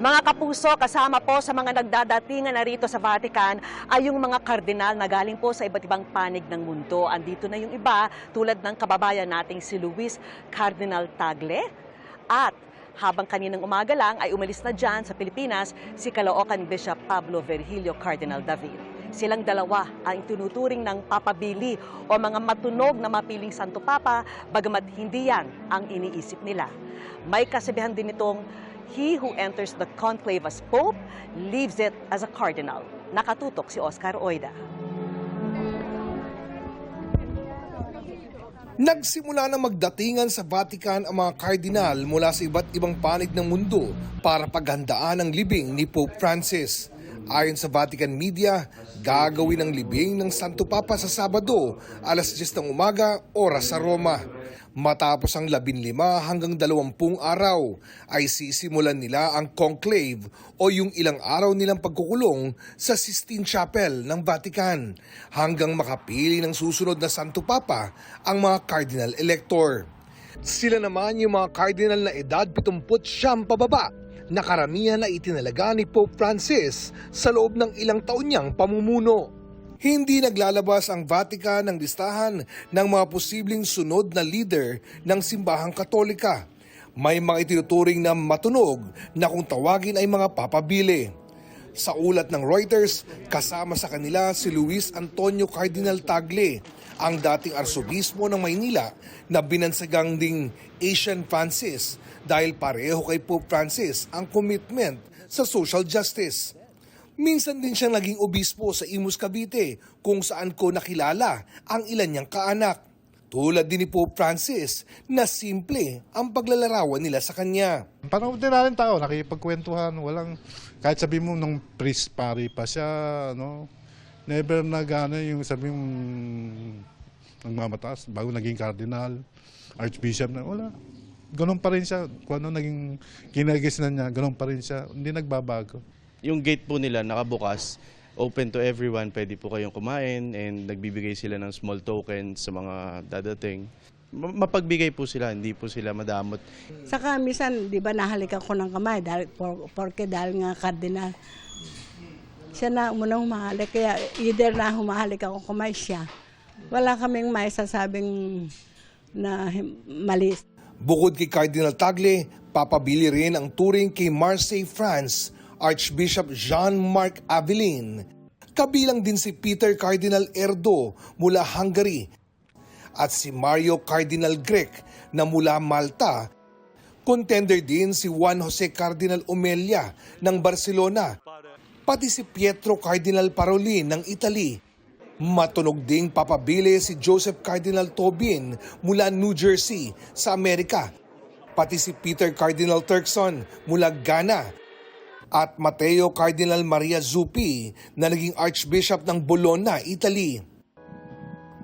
Mga kapuso, kasama po sa mga nagdadatingan na rito sa Vatican ay yung mga kardinal na galing po sa iba't ibang panig ng mundo. Andito na yung iba tulad ng kababayan nating si Luis Cardinal Tagle at habang kaninang umaga lang ay umalis na dyan sa Pilipinas si Caloocan Bishop Pablo Virgilio Cardinal David. Silang dalawa ang tinuturing ng papabili o mga matunog na mapiling Santo Papa bagamat hindi yan ang iniisip nila. May kasabihan din itong He who enters the conclave as Pope leaves it as a Cardinal. Nakatutok si Oscar Oida. Nagsimula na magdatingan sa Vatican ang mga kardinal mula sa iba't ibang panig ng mundo para paghandaan ang libing ni Pope Francis. Ayon sa Vatican Media, gagawin ang libing ng Santo Papa sa Sabado, alas 10 ng umaga, oras sa Roma. Matapos ang 15 hanggang 20 araw, ay sisimulan nila ang conclave o yung ilang araw nilang pagkukulong sa Sistine Chapel ng Vatican hanggang makapili ng susunod na Santo Papa ang mga Cardinal Elector. Sila naman yung mga cardinal na edad 70 siyam pababa na karamihan na itinalaga ni Pope Francis sa loob ng ilang taon niyang pamumuno. Hindi naglalabas ang Vatican ng listahan ng mga posibleng sunod na leader ng simbahang katolika. May mga itinuturing na matunog na kung tawagin ay mga papabili. Sa ulat ng Reuters, kasama sa kanila si Luis Antonio Cardinal Tagle, ang dating arsobispo ng Maynila na binansagang ding Asian Francis dahil pareho kay Pope Francis ang commitment sa social justice. Minsan din siyang naging obispo sa Imus Cavite kung saan ko nakilala ang ilan niyang kaanak. Tulad din ni Pope Francis na simple ang paglalarawan nila sa kanya. Parang ordinaryong tao, nakikipagkwentuhan, walang, kahit sabi mo nung priest pari pa siya, no, never na gano'n yung sabi mo, nagmamataas, bago naging cardinal, archbishop na, wala. Ganun pa rin siya, kung ano naging kinagisnan niya, ganun pa rin siya, hindi nagbabago. Yung gate po nila nakabukas, open to everyone, pwede po kayong kumain and nagbibigay sila ng small tokens sa mga dadating. Ma- Mapagbigay po sila, hindi po sila madamot. Saka minsan, di ba, nahalikan ko ng kamay dahil, por, porke dahil nga kardinal. Siya na muna humahalik, kaya either na humahalik ako kamay siya. Wala kaming may sasabing na mali. Bukod kay Cardinal Tagle, papabili rin ang touring kay Marseille, France, Archbishop Jean-Marc Avelin. Kabilang din si Peter Cardinal Erdo mula Hungary at si Mario Cardinal Grek na mula Malta. Contender din si Juan Jose Cardinal Omelia ng Barcelona, pati si Pietro Cardinal Parolin ng Italy. Matunog ding papabili si Joseph Cardinal Tobin mula New Jersey sa Amerika, pati si Peter Cardinal Turkson mula Ghana at Matteo Cardinal Maria Zuppi na naging Archbishop ng Bologna, Italy.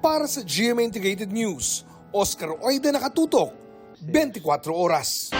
Para sa GMA Integrated News, Oscar Oida nakatutok, 24 oras.